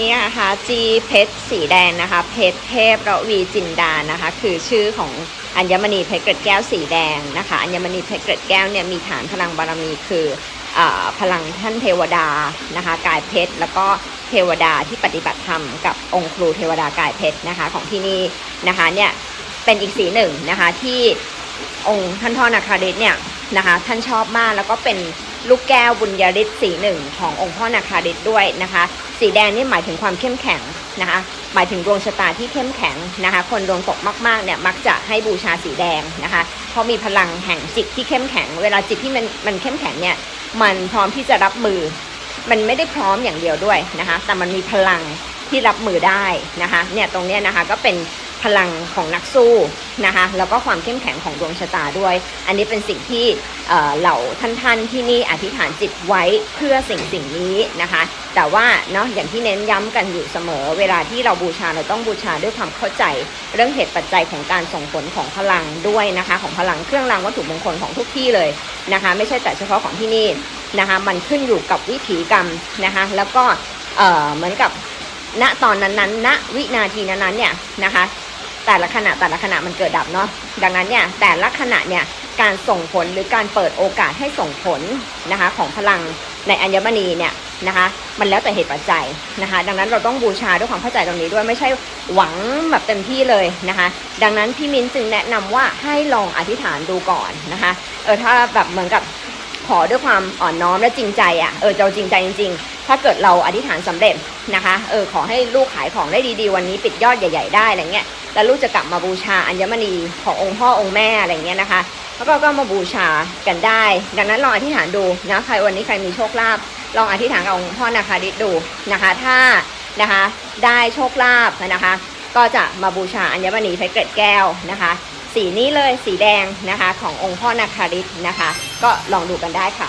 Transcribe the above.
นี่นะคะจีเพชรสีแดงนะคะ เพชรเทพระวีจินดานะคะ คือชื่อของอัญมณีเพชรเกร็ดแก้วสีแดงนะคะ อัญมณีเพชรเกร็ดแก้วเนี่ยมีฐานพลังบารมีคืออพลังท่านเทวดานะคะ กายเพชรแล้วก็เทวดาที่ปฏิบัติธรรมกับองค์ครูเทวดากายเพชรนะคะของที่นี่นะคะเนี่ยเป็นอีกสีหนึ่งนะคะที่องค์ท่านพ่อนาคาริศเนี่ยนะคะท่านชอบมากแล้วก็เป็น ลูกแก้วบุญยริศสีหนึ่งขององค์พ่อนาคาริศด้วยนะคะ สีแดงนี่หมายถึงความเข้มแข็งนะคะ หมายถึงดวงชะตาที่เข้มแข็งนะคะ คนดวงตกมากๆเนี่ยมักจะให้บูชาสีแดงนะคะ เพราะมีพลังแห่งจิตที่เข้มแข็ง เวลาจิตที่มันมันเข้มแข็งเนี่ย มันพร้อมที่จะรับมือ มันไม่ได้พร้อมอย่างเดียวด้วยนะคะ แต่มันมีพลังที่รับมือได้นะคะ เนี่ยตรงเนี้ยนะคะก็เป็น พลังของนักสู้นะคะแล้วก็ความเข้มแข็งของดวงชะตาด้วย อันนี้เป็นสิ่งที่เหล่าท่านๆที่นี่อธิษฐานจิตไว้เพื่อสิ่งสิ่งนี้นะคะ แต่ว่าเนาะอย่างที่เน้นย้ำกันอยู่เสมอ เวลาที่เราบูชาเราต้องบูชาด้วยความเข้าใจเรื่องเหตุปัจจัยของการส่งผลของพลังด้วยนะคะ ของพลังเครื่องรางวัตถุมงคลของทุกที่เลยนะคะ ไม่ใช่แต่เฉพาะของที่นี่นะคะมันขึ้นอยู่กับวิถีกรรมนะคะแล้วก็เอ่อเหมือนกับณตอนนั้นๆณวินาทีนั้นๆเนี่ยนะคะ แต่ละขณะแต่ละขณะมันเกิดดับเนาะดังนั้นเนี่ยแต่ละขณะเนี่ยการส่งผลหรือการเปิดโอกาสให้ส่งผลนะคะของพลังในอัญมณีเนี่ยนะคะมันแล้วแต่เหตุปัจจัยนะคะดังนั้นเราต้องบูชาด้วยความเข้าใจตรงนี้ด้วยไม่ใช่หวังแบบเต็มที่เลยนะคะดังนั้นพี่มิ้นจึงแนะนำว่าให้ลองอธิษฐานดูก่อนนะคะเออถ้าแบบเหมือนกับ ขอด้วยความอ่อนน้อมและจริงใจอะ่ะเออจะเอาจริงใจจริง ๆ ถ้าเกิดเราอธิษฐานสำเร็จนะคะเออขอให้ลูกขายของได้ดีๆ วันนี้ปิดยอดใหญ่ ๆ ได้อะไรเงี้ยแล้วลูกจะกลับมาบูชาอัญมณีขององค์พ่อองค์แม่อะไรเงี้ยนะคะ แล้วก็ก็มาบูชากันได้ ดังนั้นลองอธิษฐานดูนะใครวันนี้ใครมีโชคลาภลองอธิษฐานกับองค์พ่อนาคาดิดูนะคะ ถ้านะคะได้โชคลาภนะคะ ก็จะมาบูชาอัญมณีเพชรเกร็ดแก้วนะคะ สีนี้เลยสีแดงนะคะ ขององค์พ่อนาคาริสนะคะ ก็ลองดูกันได้ค่ะ